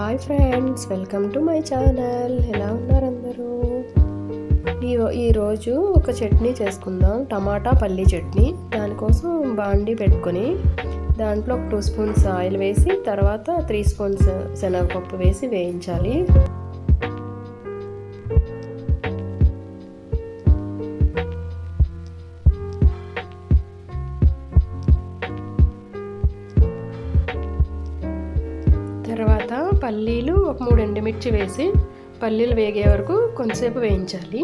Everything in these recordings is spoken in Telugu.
Hi friends welcome to my channel. ఎలా ఉన్నారు అందరూ? ఈ ఈరోజు ఒక చట్నీ చేసుకుందాం. టమాటా పల్లి చట్నీ. దానికోసం బాండి పెట్టుకొని దాంట్లో ఒక టూ స్పూన్స్ ఆయిల్ వేసి తర్వాత త్రీ స్పూన్స్ శనగపప్పు వేసి వేయించాలి. తర్వాత పల్లీలు ఒక మూడు ఎండుమిర్చి వేసి పల్లీలు వేగే వరకు కొంతసేపు వేయించాలి.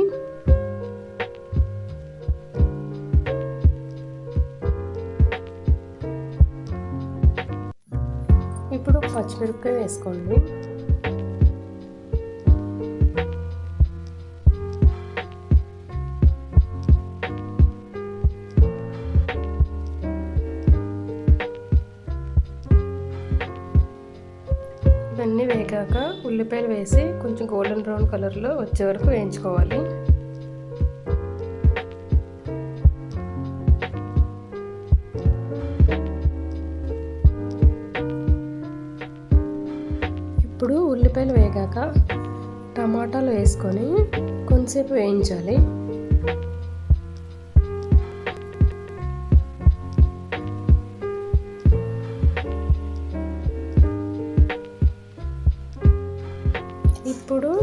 ఇప్పుడు పచ్చిమిరపకాయ వేసుకోండి. ఇవన్నీ వేగాక ఉల్లిపాయలు వేసి కొంచెం గోల్డెన్ బ్రౌన్ కలర్లో వచ్చే వరకు వేయించుకోవాలి. ఇప్పుడు ఉల్లిపాయలు వేగాక టమాటాలు వేసుకొని కొంతసేపు వేయించాలి.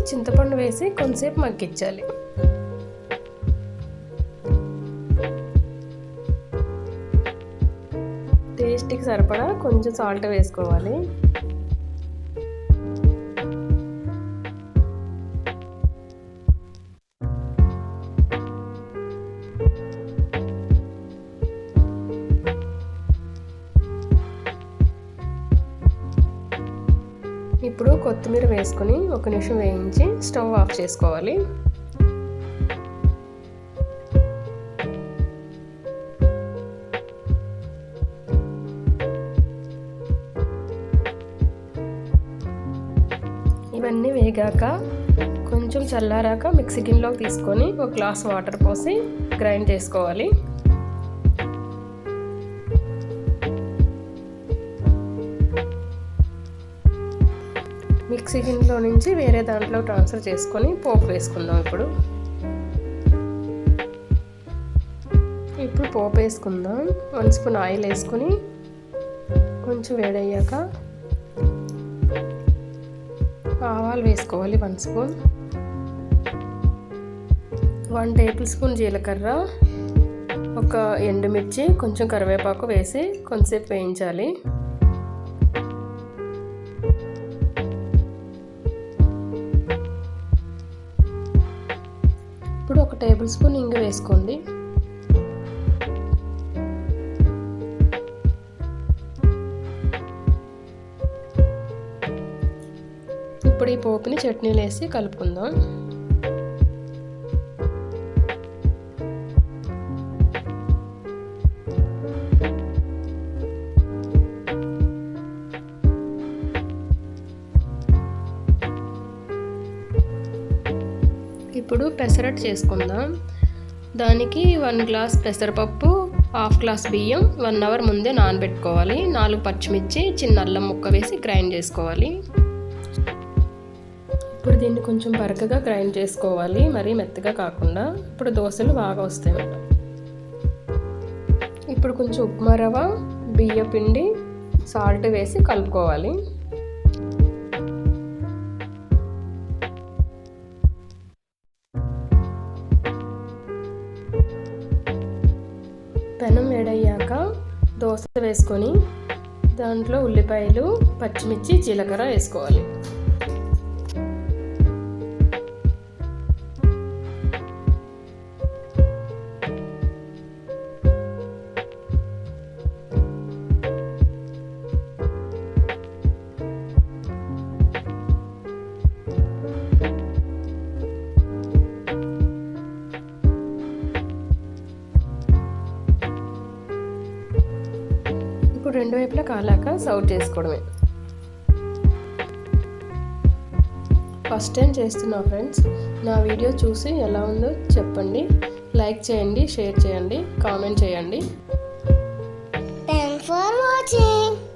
చింతపండు వేసి కొంతసేపు మగ్గించాలి. టేస్ట్కి సరిపడా కొంచెం సాల్ట్ వేసుకోవాలి. ఇప్పుడు కొత్తిమీర వేసుకొని ఒక నిమిషం వేయించి స్టవ్ ఆఫ్ చేసుకోవాలి. ఇవన్నీ వేగాక కొంచెం చల్లారాక మిక్సీ గిన్నెలోకి తీసుకొని ఒక గ్లాస్ వాటర్ పోసి గ్రైండ్ చేసుకోవాలి. మిక్సీ గిన్నెలో నుంచి వేరే దాంట్లో ట్రాన్స్ఫర్ చేసుకొని పోపు వేసుకుందాం ఇప్పుడు. ఇప్పుడు పోపు వేసుకుందాం. వన్ స్పూన్ ఆయిల్ వేసుకుని కొంచెం వేడయ్యాక ఆవాలు వేసుకోవాలి one spoon. One table spoon జీలకర్ర ఒక ఎండుమిర్చి కొంచెం కరివేపాకు వేసి కొంచెంసేపు వేయించాలి. టేబుల్ స్పూన్ ఇంగు వేసుకోండి. ఇప్పుడు ఈ పోపుని చట్నీలు వేసి కలుపుకుందాం. ఇప్పుడు పెసరట్టు చేసుకుందాం. దానికి వన్ గ్లాస్ పెసరపప్పు హాఫ్ గ్లాస్ బియ్యం వన్ అవర్ ముందే నానబెట్టుకోవాలి. నాలుగు పచ్చిమిర్చి చిన్న అల్లం ముక్క వేసి గ్రైండ్ చేసుకోవాలి. ఇప్పుడు దీన్ని కొంచెం బరకగా గ్రైండ్ చేసుకోవాలి. మరీ మెత్తగా కాకుండా. ఇప్పుడు దోశలు బాగా వస్తాయి. ఇప్పుడు కొంచెం ఉప్మా రవ్వ బియ్య పిండి సాల్ట్ వేసి కలుపుకోవాలి. వేడయ్యాక దోశ వేసుకొని దాంట్లో ఉల్లిపాయలు పచ్చిమిర్చి జీలకర్ర వేసుకోవాలి. రెండు వైపులా కాలాక సర్వ్ చేసుకోవడమే. ఫస్ట్ టైం చేస్తున్నా ఫ్రెండ్స్ నా వీడియో చూసి ఎలా ఉందో చెప్పండి. లైక్ చేయండి షేర్ చేయండి కామెంట్ చేయండి. Thanks for.